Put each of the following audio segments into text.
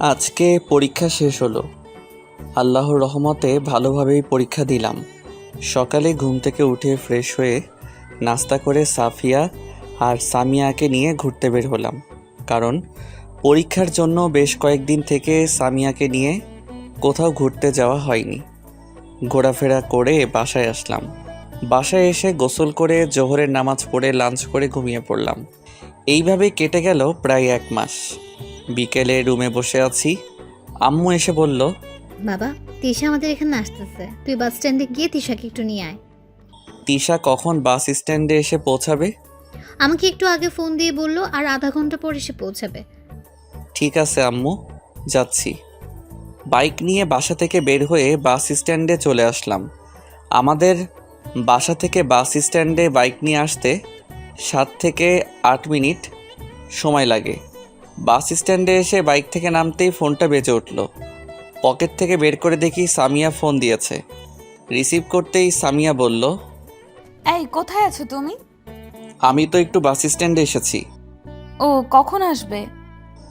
আজকে পরীক্ষা শেষ হলো। আল্লাহর রহমতে ভালোভাবেই পরীক্ষা দিলাম। সকালে ঘুম থেকে উঠে ফ্রেশ হয়ে নাস্তা করে সাফিয়া আর সামিয়াকে নিয়ে ঘুরতে বের হলাম। কারণ পরীক্ষার জন্য বেশ কয়েকদিন থেকে সামিয়াকে নিয়ে কোথাও ঘুরতে যাওয়া হয়নি। ঘোরাফেরা করে বাসায় আসলাম। বাসায় এসে গোসল করে জোহরের নামাজ পড়ে লাঞ্চ করে ঘুমিয়ে পড়লাম। এইভাবে কেটে গেল প্রায় এক মাস। বিকেলে রুমে বসে আছি। আম্মু এসে বলল বাবা তিশা আমাদের এখানে আসতেছে। তুই বাস স্ট্যান্ডে গিয়ে তিশাকে একটু নিয়ে আয়। তিশা কখন বাস স্ট্যান্ডে এসে পৌঁছাবে? আমাকে একটু আগে ফোন দিয়ে বলল আর আধা ঘণ্টা পর এসে পৌঁছাবে। ঠিক আছে আম্মু যাচ্ছি। বাইক নিয়ে বাসা থেকে বের হয়ে বাস স্ট্যান্ডে চলে আসলাম। আমাদের বাসা থেকে বাস স্ট্যান্ডে বাইক নিয়ে আসতে সাত থেকে আট মিনিট সময় লাগে। বাস স্ট্যান্ডে এসে বাইক থেকে নামতেই ফোনটা বেজে উঠল। পকেট থেকে বের করে দেখি সামিয়া ফোন দিয়েছে। রিসিভ করতেই সামিয়া বলল এই কোথায় আছো তুমি? আমি তো একটু বাস স্ট্যান্ডে এসেছি। ও কখন আসবে?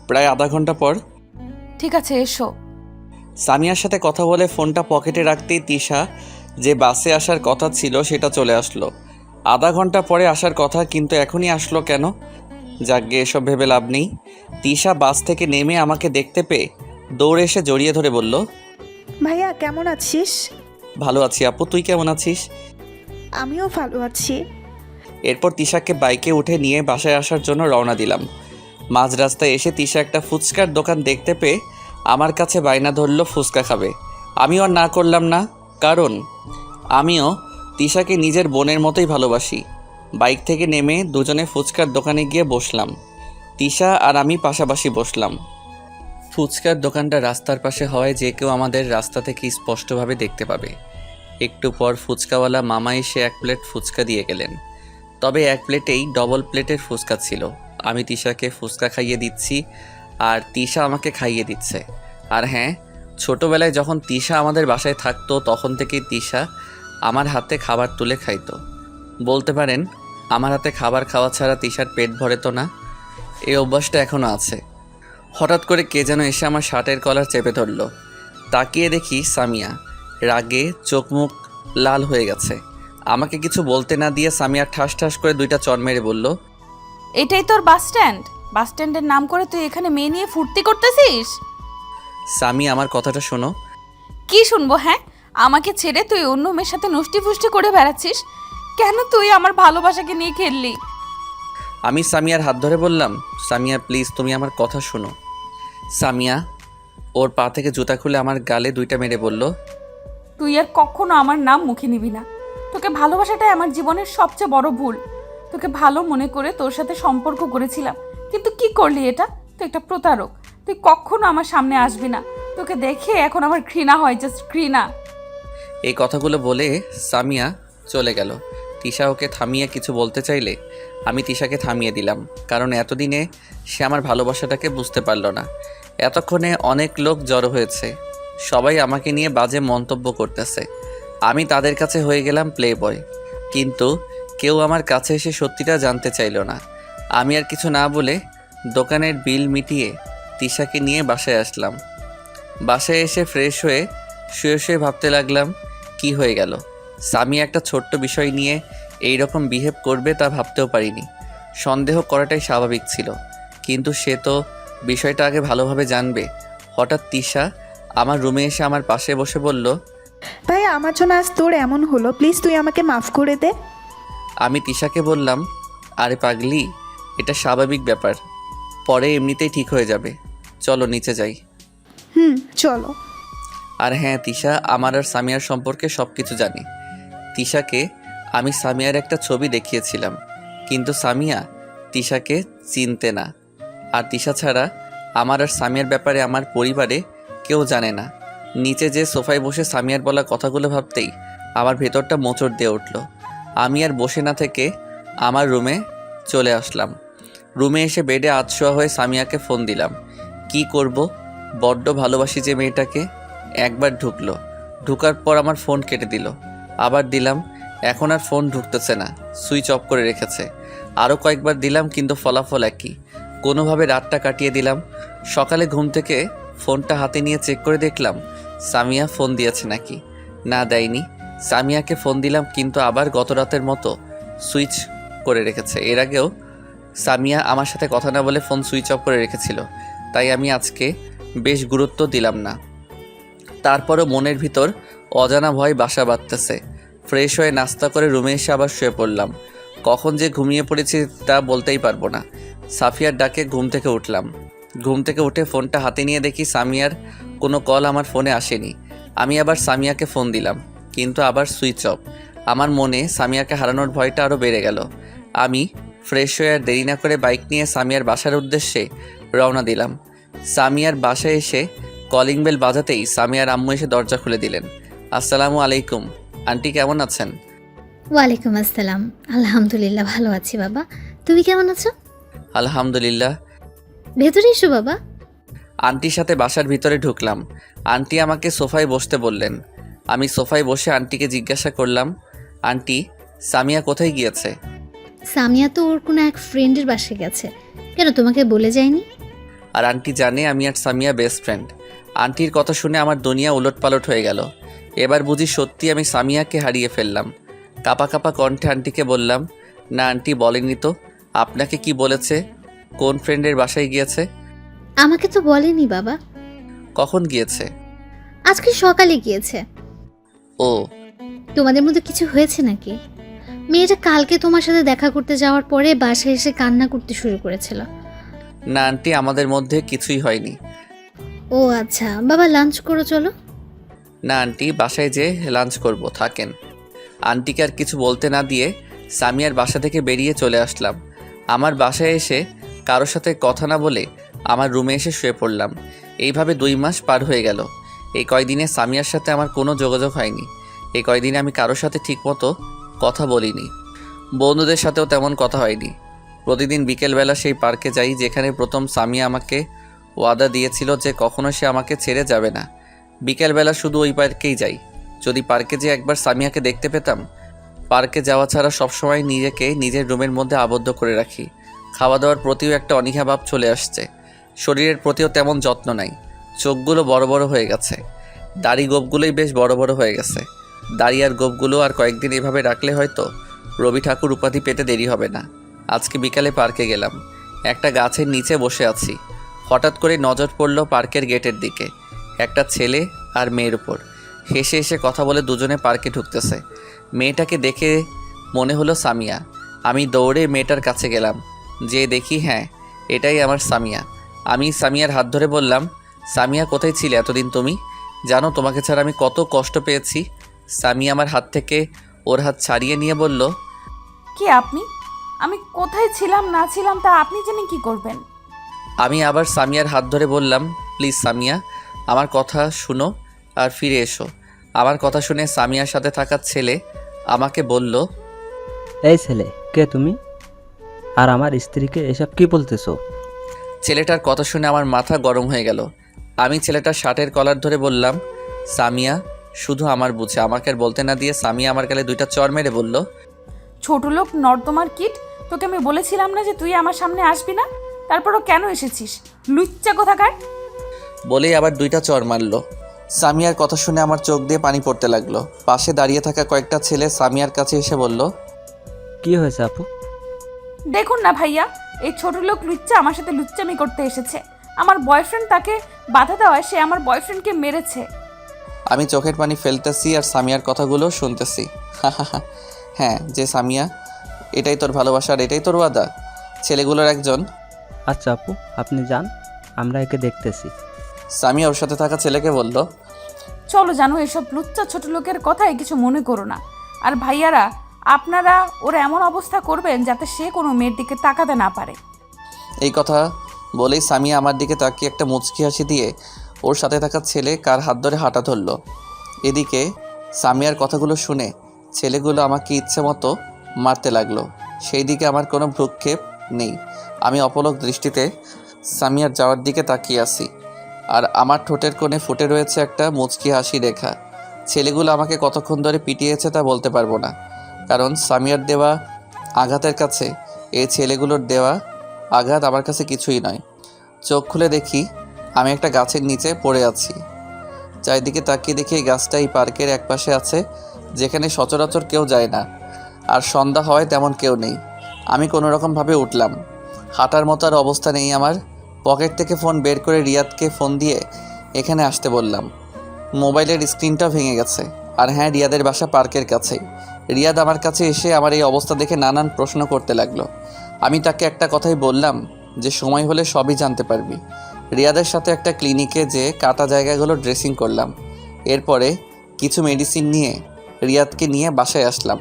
প্রায় আধা ঘণ্টা পর। ঠিক আছে এসো। সামিয়ার সাথে কথা বলে ফোনটা পকেটে রাখতেই তিশা যে বাসে আসার কথা ছিল সেটা চলে আসলো। আধা ঘণ্টা পরে আসার কথা কিন্তু এখনই আসলো কেন? যাকে এসব ভেবে লাভ নেই। তিশা বাস থেকে নেমে আমাকে দেখতে পেয়ে দৌড়ে এসে জড়িয়ে ধরে বলল ভাইয়া কেমন আছিস? ভালো আছি আপু তুই কেমন আছিস? আমিও ভালো আছি। এরপর তিশাকে বাইকে উঠে নিয়ে বাসায় আসার জন্য রওনা দিলাম। মাঝ রাস্তায় এসে তিশা একটা ফুচকার দোকান দেখতে পেয়ে আমার কাছে বায়না ধরলো ফুচকা খাবে। আমিও আর না করলাম না কারণ? আমিও তিশাকে নিজের বোনের মতোই ভালোবাসি। বাইক থেকে নেমে দুজনে ফুচকার দোকানে গিয়ে বসলাম। তিশা আর আমি পাশাপাশি বসলাম। ফুচকার দোকানটা রাস্তার পাশে হওয়ায় যে কেউ আমাদের রাস্তা থেকে স্পষ্টভাবে দেখতে পাবে। একটু পর ফুচকাওয়ালা মামা এসে এক প্লেট ফুচকা দিয়ে গেলেন। তবে এক প্লেটেই ডবল প্লেটের ফুচকা ছিল। আমি তিশাকে ফুচকা খাইয়ে দিচ্ছি আর তিশা আমাকে খাইয়ে দিচ্ছে। আর হ্যাঁ ছোটোবেলায় যখন তিশা আমাদের বাসায় থাকতো, তখন থেকেই তিশা আমার হাতে খাবার তুলে খাইতো। বলতে পারেন আমার হাতে খাবার খাওয়া ছাড়া তিশার পেট ভরে তো না? এই অভ্যাসটা এখনও আছে। হঠাৎ করে কে যেন এসে আমার শার্টের কলার চেপে ধরলো। তাকিয়ে দেখি সামিয়া। রাগে চোখ মুখ লাল হয়ে গেছে। আমাকে কিছু বলতে না দিয়ে সামিয়া ঠাস ঠাস করে দুইটা চর মেরে বলল এটাই তোর বাস স্ট্যান্ড? বাস স্ট্যান্ডের নাম করে তুই এখানে মেয়ে নিয়ে ফুর্তি করতেছিস? সামি আমার কথাটা শোনো। কি শুনব হ্যাঁ? আমাকে ছেড়ে তুই অন্য মেয়ের সাথে নষ্টি ফুষ্টি করে বেড়াচ্ছিস? কেন তুই আমার ভালোবাসাকে নিয়ে খেললি? আমি সামিয়ার হাত ধরে বললাম সামিয়া প্লিজ তুমি আমার কথা শোনো। সামিয়া ওর পা থেকে জুতা খুলে আমার গালে দুইটা মেরে বলল তুই আর কখনো আমার নাম মুখে নিবি না। তোকে ভালোবাসাটাই আমার জীবনের সবচেয়ে বড় ভুল। তোকে ভালো মনে করে তোর সাথে সম্পর্ক করেছিলাম। কিন্তু কি করলি এটা? তুই একটা প্রতারক। তুই কখনো আমার সামনে আসবি না। তোকে দেখে এখন আমার ঘৃণা হয় জাস্ট ঘৃণা। এই কথাগুলো বলে সামিয়া চলে গেল। তিশা ওকে থামিয়ে কিছু বলতে চাইলে আমি তিশাকে থামিয়ে দিলাম, কারণ এতদিনে সে আমার ভালোবাসাটাকে বুঝতে পারল না। এতক্ষণে অনেক লোক জড়ো হয়েছে, সবাই আমাকে নিয়ে বাজে মন্তব্য করতেছে। আমি তাদের কাছে হয়ে গেলাম প্লে বয় কিন্তু কেউ আমার কাছে এসে সত্যিটা জানতে চাইলো না। আমি আর কিছু না বলে দোকানের বিল মিটিয়ে তিশাকে নিয়ে বাসায় আসলাম। বাসায় এসে ফ্রেশ হয়ে শুয়ে শুয়ে ভাবতে লাগলাম, কি হয়ে গেল? সামি একটা ছোট্ট বিষয় নিয়ে এই রকম বিহেভ করবে তা ভাবতেও পারিনি। সন্দেহ করাটাই স্বাভাবিক ছিল। কিন্তু সে তো বিষয়টা আগে ভালোভাবে জানবে। হঠাৎ তিশা আমার রুমে এসে আমার পাশে বসে বলল ভাইয়া আমার জন্য আজ তোর এমন হলো। প্লিজ তুই আমাকে মাফ করে দে। আমি তিশাকে বললাম আরে পাগলি এটা স্বাভাবিক ব্যাপার। পরে এমনিতেই ঠিক হয়ে যাবে। চলো নিচে যাই। হুম চলো। আর হ্যাঁ তিশা আমার আর সামিয়ার সম্পর্কে সব কিছু জানে। তিশাকে আমি সামিয়ার একটা ছবি দেখিয়েছিলাম, কিন্তু সামিয়া তিশাকে চিনতে না। আর তিশা ছাড়া আমার আর সামিয়ার ব্যাপারে আমার পরিবারে কেউ জানে না। নিচে যে সোফায় বসে সামিয়ার বলা কথাগুলো ভাবতেই আমার ভেতরটা মোচড় দিয়ে উঠল। আমি আর বসে না থেকে আমার রুমে চলে আসলাম। রুমে এসে বেডে আতশোয়া হয়ে সামিয়াকে ফোন দিলাম। কি করব? বড্ড ভালোবাসি যে মেয়েটাকে। একবার ঢুকলো। ঢুকার পর আমার ফোন কেটে দিল। আবার দিলাম, এখন আর ফোন ঢুকতেছে না, সুইচ অফ করে রেখেছে। আরও কয়েকবার দিলাম, কিন্তু ফলাফল একই। কোনোভাবে রাতটা কাটিয়ে দিলাম। সকালে ঘুম থেকে ফোনটা হাতে নিয়ে চেক করে দেখলাম, সামিয়া ফোন দিয়েছে নাকি। না, দেয়নি। সামিয়াকে ফোন দিলাম, কিন্তু আবার গত রাতের মতো সুইচ করে রেখেছে। এর আগেও সামিয়া আমার সাথে কথা না বলে ফোন সুইচ অফ করে রেখেছিল। তাই আমি আজকে বেশ গুরুত্ব দিলাম না। তারপরও মনের ভিতর অজানা ভয় বাসা বাঁধতেছে। ফ্রেশ হয়ে নাস্তা করে রুমে এসে আবার শুয়ে পড়লাম। কখন যে ঘুমিয়ে পড়েছি তা বলতেই পারব না। সাফিয়ার ডাকে ঘুম থেকে উঠলাম। ঘুম থেকে উঠে ফোনটা হাতে নিয়ে দেখি সামিয়ার কোনো কল আমার ফোনে আসেনি। আমি আবার সামিয়াকে ফোন দিলাম, কিন্তু আবার সুইচ অফ। আমার মনে সামিয়াকে হারানোর ভয়টা আরও বেড়ে গেল। আমি, ফ্রেশ হয়ে আর দেরি না করে বাইক নিয়ে সামিয়ার বাসার উদ্দেশ্যে রওনা দিলাম। সামিয়ার বাসায় এসে কলিং বেল বাজাতেই সামিয়ার আম্মু এসে দরজা খুলে দিলেন। আসসালামু আলাইকুম। আন্টি কেমন আছেন? ওয়ালাইকুম আসসালাম। আলহামদুলিল্লাহ ভালো আছি বাবা। তুমি কেমন আছো? আলহামদুলিল্লাহ। ভেতরে এসো বাবা। আন্টির সাথে বাসার ভিতরে ঢুকলাম। আন্টি আমাকে সোফায় বসতে বললেন। আমি সোফায় বসে আন্টিকে জিজ্ঞাসা করলাম আন্টি সামিয়া কোথায় গিয়েছে? সামিয়া তো ওর কোনো এক ফ্রেন্ডের বাসায় গেছে। কেন তোমাকে বলে যায়নি? আর আন্টি জানে আমি আর সামিয়া বেস্ট ফ্রেন্ড আন্টির কথা শুনে আমার দুনিয়া উলটপালট হয়ে গেল। এবার বুঝি সত্যি আমি সামিয়াকে হারিয়ে ফেললাম। কাপা কাপা কণ্ঠে আন্টিকে বললাম না আন্টি বলেনি তো। আপনাকে কি বলেছে? কোন ফ্রেন্ডের বাসায় গিয়েছে? আমাকে তো বলেনি বাবা। কখন গিয়েছে? আজকে সকালে গিয়েছে। ও। তোমাদের মধ্যে কিছু হয়েছে নাকি? মেয়েটা কালকে তোমার সাথে দেখা করতে যাওয়ার পরে বাসায় এসে কান্না করতে শুরু করেছিল। না আন্টি আমাদের মধ্যে কিছুই হয়নি। ও আচ্ছা বাবা লাঞ্চ করো চলো। না আন্টি, বাসায় যে লাঞ্চ করব, থাকেন। আন্টিকে আর কিছু বলতে না দিয়ে সামিয়ার বাসা থেকে বেরিয়ে চলে আসলাম। আমার বাসায় এসে কারোর সাথে কথা না বলে আমার রুমে এসে শুয়ে পড়লাম। এইভাবে দুই মাস পার হয়ে গেল। এই কয়দিনে সামিয়ার সাথে আমার কোনো যোগাযোগ হয়নি। এই কয়দিনে আমি কারোর সাথে ঠিকমতো কথা বলিনি। বন্ধুদের সাথেও তেমন কথা হয়নি। প্রতিদিন বিকেলবেলা সেই পার্কে যাই যেখানে প্রথম সামিয়া আমাকে ওয়াদা দিয়েছিল যে কখনো সে আমাকে ছেড়ে যাবে না। বিকেলবেলা শুধু ওই পার্কেই যাই। যদি পার্কে যে একবার সামিয়াকে দেখতে পেতাম, পার্কে যাওয়া ছাড়া সবসময় নিজেকে নিজের রুমের মধ্যে আবদ্ধ করে রাখি। খাওয়া দাওয়ার প্রতিও একটা অনীহাভাব চলে আসছে। শরীরের প্রতিও তেমন যত্ন নাই। চোখগুলো বড় বড় হয়ে গেছে। দাড়ি গোপগুলোই বেশ বড় বড় হয়ে গেছে। দাড়ি আর গোপগুলো আর কয়েকদিন এভাবে রাখলে হয়তো রবি ঠাকুর উপাধি পেতে দেরি হবে না। আজকে বিকালে পার্কে গেলাম। একটা গাছের নিচে বসে আছি। হঠাৎ করে নজর পড়ল পার্কের গেটের দিকে। একটা ছেলে আর মেয়ের উপর। হেসে হেসে কথা বলে দুজনে পার্কে ঢুকতেছে। মেয়েটাকে দেখে মনে হলো সামিয়া। আমি দৌড়ে মেয়েটার কাছে গেলাম। যে দেখি হ্যাঁ এটাই আমার সামিয়া। আমি সামিয়ার হাত ধরে বললাম সামিয়া কোথায় ছিলে এতদিন তুমি? জানো তোমাকে ছাড়া আমি কত কষ্ট পেয়েছি। সামিয়া আমার হাত থেকে ওর হাত ছাড়িয়ে নিয়ে বলল কি আপনি? আমি কোথায় ছিলাম না ছিলাম তা আপনি জেনে কি করবেন? আমি আবার সামিয়ার হাত ধরে বললাম প্লিজ সামিয়া আমার কথা শুনো আর ফিরে এসো। আমার কথা শুনে সামিয়ার সাথে থাকা ছেলে আমাকে বলল এই ছেলে কে তুমি? আর আমার স্ত্রীকে এসব কি বলতেছো? ছেলেটার কথা শুনে আমার মাথা গরম হয়ে গেল। আমি ছেলেটার শার্টের কলার ধরে বললাম সামিয়া শুধু আমার বুঝে। আমাকে আর বলতে না দিয়ে সামিয়া আমার গালে দুইটা চর মেরে বলল ছোট লোক নর্দমার কিট? তোকে আমি বলেছিলাম না যে তুই আমার সামনে আসবি না? তারপরও কেন এসেছিস? লুচ্চা কোথাকার? বলেই আবার দুইটা চর মারলো। সামিয়ার কথা শুনে আমার চোখ দিয়ে পানি পড়তে লাগল। পাশে দাঁড়িয়ে থাকা কয়েকটা ছেলে সামিয়ার কাছে এসে বলল কি হয়েছে আপু? দেখুন না ভাইয়া এই ছোট লোক লুচ্চা আমার সাথে লুচ্চামি করতে এসেছে। আমার বয়ফ্রেন্ড তাকে বাধা দেওয়ায় সে আমার বয়ফ্রেন্ডকে মেরেছে। আমি চোখের পানি ফেলতেছি আর সামিয়ার কথাগুলো শুনতেছি। হ্যাঁ যে সামিয়া এটাই তোর ভালোবাসা আর এটাই তোর ওয়াদা। ছেলেগুলোর একজন। আচ্ছা আপু আপনি যান আমরা একে দেখতেছি। সামিয়া ওর সাথে থাকা ছেলেকে বলল চলো জানো এসব লুচ্চা ছোট লোকের কথাই কিছু মনে করো না। আর ভাইয়ারা আপনারা ওর এমন অবস্থা করবেন যাতে সে কোনো মেয়ের দিকে তাকাতে না পারে। এই কথা বলেই সামিয়া আমার দিকে তাকিয়ে একটা মুচকি হাসি দিয়ে ওর সাথে থাকা ছেলে কার হাত ধরে হাঁটা ধরলো। এদিকে সামিয়ার কথাগুলো শুনে ছেলেগুলো আমাকে ইচ্ছে মতো মারতে লাগল। সেই দিকে আমার কোনো ভ্রুক্ষেপ নেই। আমি অপলক দৃষ্টিতে সামিয়ার যাওয়ার দিকে তাকিয়ে আছি। আর আমার ঠোঁটের কোণে ফুটে রয়েছে একটা মুচকি হাসি রেখা। ছেলেগুলো আমাকে কতক্ষণ ধরে পিটিয়েছে তা বলতে পারব না। কারণ সামিয়ার দেওয়া আঘাতের কাছে এই ছেলেগুলোর দেওয়া আঘাত আমার কাছে কিছুই নয়। চোখ খুলে দেখি, আমি একটা গাছের নিচে পড়ে আছি। চারিদিকে তাকিয়ে দেখি এই গাছটা এই পার্কের একপাশে আছে, যেখানে সচরাচর কেউ যায় না। আর সন্ধ্যা হওয়ায় তেমন কেউ নেই। আমি কোনো রকমভাবে উঠলাম। হাঁটার মতো আর অবস্থা নেই আমার। পকেট থেকে ফোন বের করে রিয়াদকে ফোন দিয়ে এখানে আসতে বললাম। মোবাইলের স্ক্রিনটাও ভেঙে গেছে। আর হ্যাঁ রিয়াদের বাসা পার্কের কাছেই। রিয়াদ আমার কাছে এসে আমার এই অবস্থা দেখে নানান প্রশ্ন করতে লাগল। আমি তাকে একটা কথাই বললাম যে, সময় হলে সবই জানতে পারবি। রিয়াদের সাথে একটা ক্লিনিকে যে কাটা জায়গাগুলো ড্রেসিং করলাম। এরপরে কিছু মেডিসিন নিয়ে রিয়াদকে নিয়ে বাসায় আসলাম।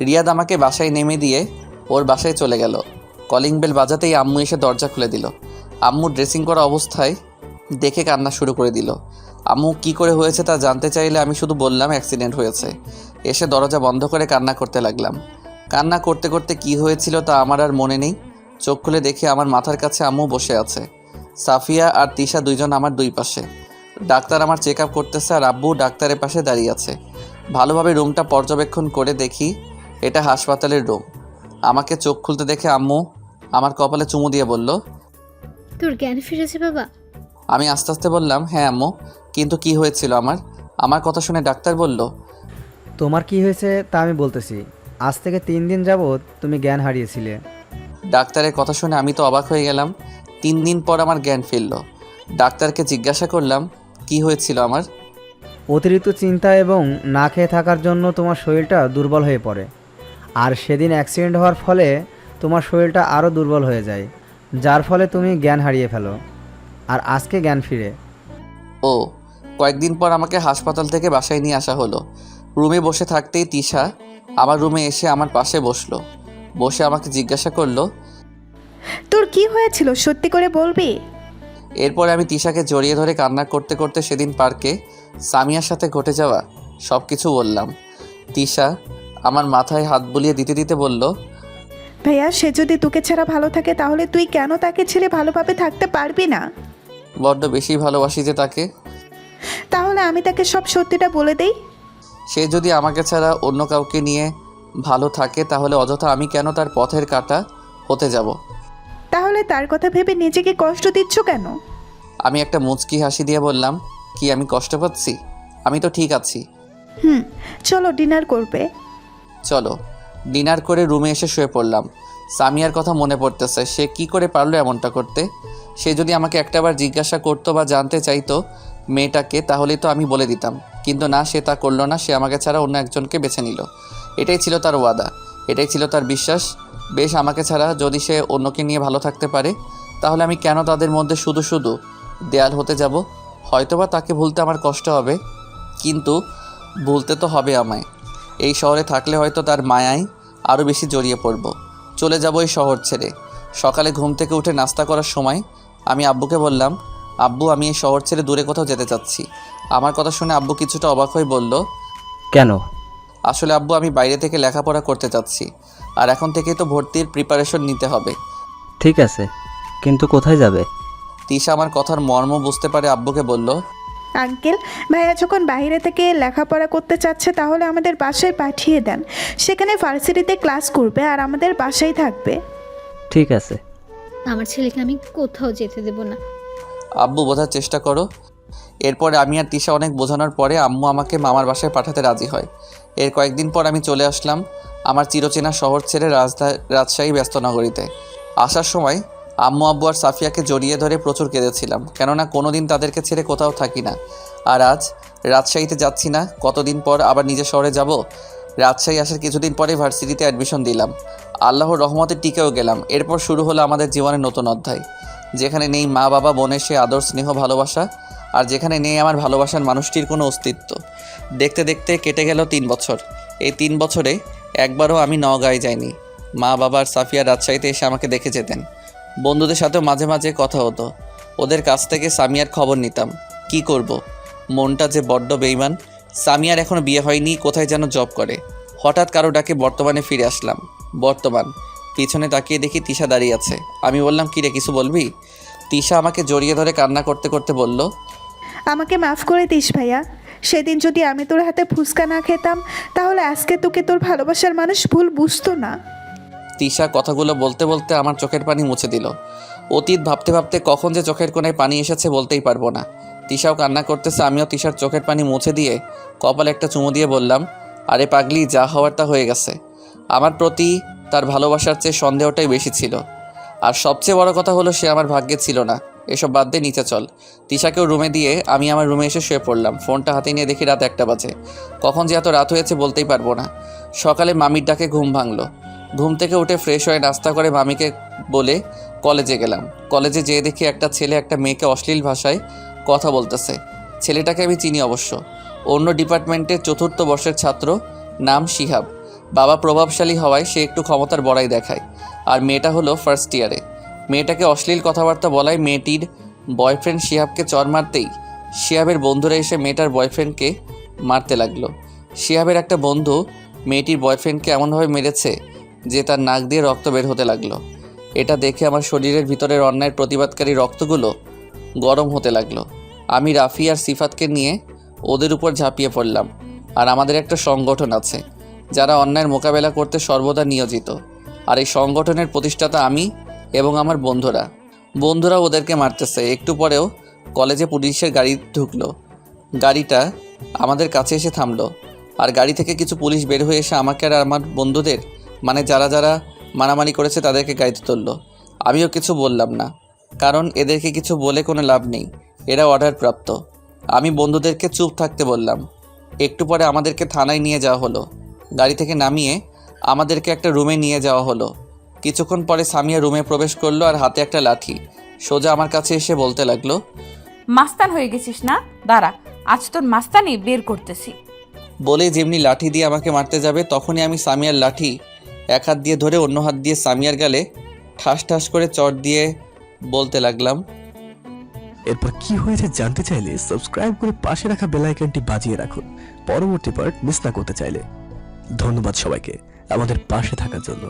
রিয়াদ আমাকে বাসায় নেমে দিয়ে ওর বাসায় চলে গেল। কলিং বেল বাজাতেই আম্মু এসে দরজা খুলে দিল। আম্মু ড্রেসিং করা অবস্থায় দেখে কান্না শুরু করে দিল। আম্মু কি করে হয়েছে তা জানতে চাইলে আমি শুধু বললাম অ্যাক্সিডেন্ট হয়েছে। এসে দরজা বন্ধ করে কান্না করতে লাগলাম। কান্না করতে করতে কি হয়েছিল তা আমার আর মনে নেই। চোখ খুলে দেখে আমার মাথার কাছে আম্মু বসে আছে। সাফিয়া আর তিশা দুইজন আমার দুই পাশে। ডাক্তার আমার চেক আপ করতেছে আর আব্বু ডাক্তারের পাশে দাঁড়িয়ে আছে। ভালোভাবে রুমটা পর্যবেক্ষণ করে দেখি এটা হাসপাতালের রুম। আমাকে চোখ খুলতে দেখে আম্মু আমার কপালে চুমু দিয়ে বলল তোর জ্ঞান ফিরেছে বাবা? আমি আস্তে আস্তে বললাম হ্যাঁ আম্মু কিন্তু কি হয়েছিল আমার? আমার কথা শুনে ডাক্তার বলল তোমার কি হয়েছে তা আমি বলতেছি। আজ থেকে তিন দিন যাবৎ তুমি জ্ঞান হারিয়েছিলে। ডাক্তারের কথা শুনে আমি তো অবাক হয়ে গেলাম। তিন দিন পর আমার জ্ঞান ফিরল। ডাক্তারকে জিজ্ঞাসা করলাম কি হয়েছিল আমার? অতিরিক্ত চিন্তা এবং না খেয়ে থাকার জন্য তোমার শরীরটা দুর্বল হয়ে পড়ে। আর সেদিন অ্যাক্সিডেন্ট হওয়ার ফলে তোমার শরীরটা আরও দুর্বল হয়ে যায়। যার ফলে তুমি জ্ঞান হারিয়ে ফেলো আর আজকে জ্ঞান ফিরে। ও কয়েকদিন পর আমাকে হাসপাতাল থেকে বাসায় নিয়ে আসা হলো। রুমে বসে থাকতেই তিশা আমার রুমে এসে আমার পাশে বসল। বসে আমাকে জিজ্ঞাসা করল তোর কি হয়েছিল? সত্যি করে বলবি? এরপরে আমি তিশাকে জড়িয়ে ধরে কান্না করতে করতে সেদিন পার্কে সামিয়ার সাথে ঘটে যাওয়া সব কিছু বললাম। তিশা আমার মাথায় হাত বুলিয়ে দিতে দিতে বলল ভাইয়া সে যদি তোকে ছাড়া ভালো থাকে তাহলে তুই কেন তাকে ছেড়ে ভালোভাবে থাকতে পারবি না? বড্ড বেশি ভালোবাসি যে তাকে। তাহলে আমি তাকে সব সত্যিটা বলে দেই? সে যদি আমাকে ছাড়া অন্য কাউকে নিয়ে ভালো থাকে তাহলে অযথা আমি কেন তার পথের কাটা হতে যাব? তাহলে তার কথা ভেবে নিজেকে কষ্ট দিচ্ছ কেন? আমি একটা মুচকি হাসি দিয়ে বললাম কি আমি কষ্ট পাচ্ছি? আমি তো ঠিক আছি। হুম চলো ডিনার করবে। চলো। ডিনার করে রুমে এসে শুয়ে পড়লাম। সামিয়ার কথা মনে পড়তেছে, সে কি করে পারল এমনটা করতে? সে যদি আমাকে একটাবার জিজ্ঞাসা করতো বা জানতে চাইতো মেয়েটাকে, তাহলেই তো আমি বলে দিতাম। কিন্তু না, সে তা করল না, সে আমাকে ছাড়া অন্য একজনকে বেছে নিল। এটাই ছিল তার ওয়াদা, এটাই ছিল তার বিশ্বাস। বেশ, আমাকে ছাড়া যদি সে অন্যকে নিয়ে ভালো থাকতে পারে, তাহলে আমি কেন তাদের মধ্যে শুধু শুধু দেয়াল হতে যাব? হয়তোবা তাকে ভুলতে আমার কষ্ট হবে, কিন্তু ভুলতে তো হবে আমায়। এই শহরে থাকলে হয়তো তার মায়ায় আরও বেশি জড়িয়ে পড়ব। চলে যাব এই শহর ছেড়ে। সকালে ঘুম থেকে উঠে নাস্তা করার সময় আমি আব্বুকে বললাম আব্বু আমি এই শহর ছেড়ে দূরে কোথাও যেতে চাচ্ছি। আমার কথা শুনে আব্বু কিছুটা অবাক হয়ে বলল কেন? আসলে আব্বু আমি বাইরে থেকে লেখাপড়া করতে চাচ্ছি আর এখন থেকেই তো ভর্তির প্রিপারেশন নিতে হবে। ঠিক আছে কিন্তু কোথায় যাবে? তিশা আমার কথার মর্ম বুঝতে পারে আব্বুকে বলল আঙ্কেল ভাইয়া যখন বাইরে থেকে লেখাপড়া করতে চাচ্ছে তাহলে আমাদের বাসায় পাঠিয়ে দেন। সেখানে ভার্সিটিতে ক্লাস করবে আর আমাদের বাসায় থাকবে। ঠিক আছে। আমার ছেলেকে আমি কোথাও যেতে দেব না। আব্বু বোঝার চেষ্টা করো। এরপরে আমি আর তিশা অনেক বোঝানোর পরে আম্মু আমাকে মামার বাসায় পাঠাতে রাজি হয়। এর কয়েকদিন পর আমি চলে আসলাম আমার চিরচেনা শহর ছেড়ে রাজধা রাজশাহী ব্যস্ত নগরীতে। আসার সময় আম্মু আব্বু আর সাফিয়াকে জড়িয়ে ধরে প্রচুর কেঁদেছিলাম, কেননা কোনোদিন তাদেরকে ছেড়ে কোথাও থাকি না। আর আজ রাজশাহীতে যাচ্ছি না, কতদিন পর আবার নিজের শহরে যাব? রাজশাহী আসার কিছুদিন পরে ভার্সিটিতে অ্যাডমিশন দিলাম। আল্লাহর রহমতে টিকেও গেলাম। এরপর শুরু হলো আমাদের জীবনের নতুন অধ্যায়। যেখানে নেই মা বাবা, বোনের সে আদর, স্নেহ, ভালোবাসা, আর যেখানে নেই আমার ভালোবাসার মানুষটির কোনো অস্তিত্ব। দেখতে দেখতে কেটে গেল তিন বছর। এই তিন বছরে একবারও আমি নওগাঁয় যাইনি। মা বাবার সাফিয়া রাজশাহীতে এসে আমাকে দেখে যেতেন। বন্ধুদের সাথেও মাঝে মাঝে কথা হতো। ওদের কাছ থেকে সামিয়ার খবর নিতাম। কি করব। মনটা যে বড্ড বেইমান সামিয়ার এখনও বিয়ে হয়নি, কোথায় যেন জব করে। হঠাৎ কারও ডাকে বর্তমানে ফিরে আসলাম। বর্তমান, পিছনে তাকিয়ে দেখি তিশা দাঁড়িয়ে আছে। আমি বললাম কিরে কিছু বলবি? তিশা আমাকে জড়িয়ে ধরে কান্না করতে করতে বলল, আমাকে মাফ করে দিস ভাইয়া। সেদিন যদি আমি তোর হাতে ফুচকা না খেতাম, তাহলে আজকে তোকে তোর ভালোবাসার মানুষ ভুল বুঝতো না। তিশা কথাগুলো বলতে বলতে আমার চোখের পানি মুছে দিল। অতীত ভাবতে ভাবতে কখন যে চোখের কোণায় পানি এসেছে বলতেই পারব না। তিশাও কান্না করতেছে, আমিও তিশার চোখের পানি মুছে দিয়ে কপালে একটা চুমু দিয়ে বললাম, আরে পাগলি, যা হওয়ার তা হয়ে গেছে। আমার প্রতি তার ভালোবাসার চেয়ে সন্দেহটাই বেশি ছিল। আর সবচেয়ে বড় কথা হলো, সে আমার ভাগ্যে ছিল না। এসব বাদ দিয়ে নিচে চল। তিশাকেও রুমে দিয়ে আমি আমার রুমে এসে শুয়ে পড়লাম। ফোনটা হাতে নিয়ে দেখি রাত একটা বাজে। কখন যে এত রাত হয়েছে বলতেই পারব না। সকালে মামির ডাকে ঘুম ভাঙলো। ঘুম থেকে উঠে ফ্রেশ হয়ে নাস্তা করে মামিকে বলে কলেজে গেলাম। কলেজে যেয়ে দেখি একটা ছেলে একটা মেয়েকে অশ্লীল ভাষায় কথা বলতেছে। ছেলেটাকে আমি চিনি অবশ্য। অন্য ডিপার্টমেন্টের চতুর্থ বর্ষের ছাত্র, নাম শিহাব। বাবা প্রভাবশালী হওয়ায় সে একটু ক্ষমতার বড়াই দেখায়। আর মেয়েটা হলো ফার্স্ট ইয়ারে মেয়েটাকে অশ্লীল কথাবার্তা বলায় মেয়েটির বয়ফ্রেন্ড শিহাবকে চর মারতেই শিহাবের বন্ধুরা এসে মেয়েটার বয়ফ্রেন্ডকে মারতে লাগল। শিহাবের একটা বন্ধু মেয়েটির বয়ফ্রেন্ডকে এমনভাবে মেরেছে যে তার নাক দিয়ে রক্ত বের হতে লাগল। এটা দেখে আমার শরীরের ভিতরের অন্যায়ের প্রতিবাদকারী রক্তগুলো গরম হতে লাগল। আমি রাফি আর সিফাতকে নিয়ে ওদের উপর ঝাঁপিয়ে পড়লাম। আর আমাদের একটা সংগঠন আছে, যারা অন্যায়ের মোকাবেলা করতে সর্বদা নিয়োজিত। আর এই সংগঠনের প্রতিষ্ঠাতা আমি এবং আমার বন্ধুরা। বন্ধুরা ওদেরকে মারতেছে। একটু পরেও কলেজে পুলিশের গাড়ি ঢুকলো। গাড়িটা আমাদের কাছে এসে থামলো। আর গাড়ি থেকে কিছু পুলিশ বের হয়ে এসে আমাকে আর আমার বন্ধুদের মানে যারা যারা মারামারি করেছে তাদেরকে গাড়িতে তুললো। আমিও কিছু বললাম না কারণ এদেরকে কিছু বলে কোনো লাভ নেই এরা অর্ডার প্রাপ্ত আমি বন্ধুদেরকে চুপ থাকতে বললাম একটু পরে আমাদেরকে থানায় নিয়ে যাওয়া হলো। গাড়ি থেকে নামিয়ে আমাদেরকে একটা রুমে নিয়ে যাওয়া হলো। কিছুক্ষণ পরে সামিয়া রুমে প্রবেশ করল আর হাতে একটা লাঠি। সোজা আমার কাছে এসে বলতে লাগল মাস্তান হয়ে গেছিস না? দাঁড়া আজ তোর মাস্তানি বের করতেছি। বলে যেমনি লাঠি দিয়ে আমাকে মারতে যাবে তখনই আমি সামিয়ার লাঠি এক হাত দিয়ে ধরে অন্য হাত দিয়ে সামিয়ার গালে ঠাস ঠাস করে চট দিয়ে বলতে লাগলাম, এরপর কি হয়েছে জানতে চাইলে সাবস্ক্রাইব করে পাশে রাখা বেল আইকনটি বাজিয়ে রাখুন। পরবর্তী পার্ট মিস না করতে চাইলে। ধন্যবাদ সবাইকে আমাদের পাশে থাকার জন্য।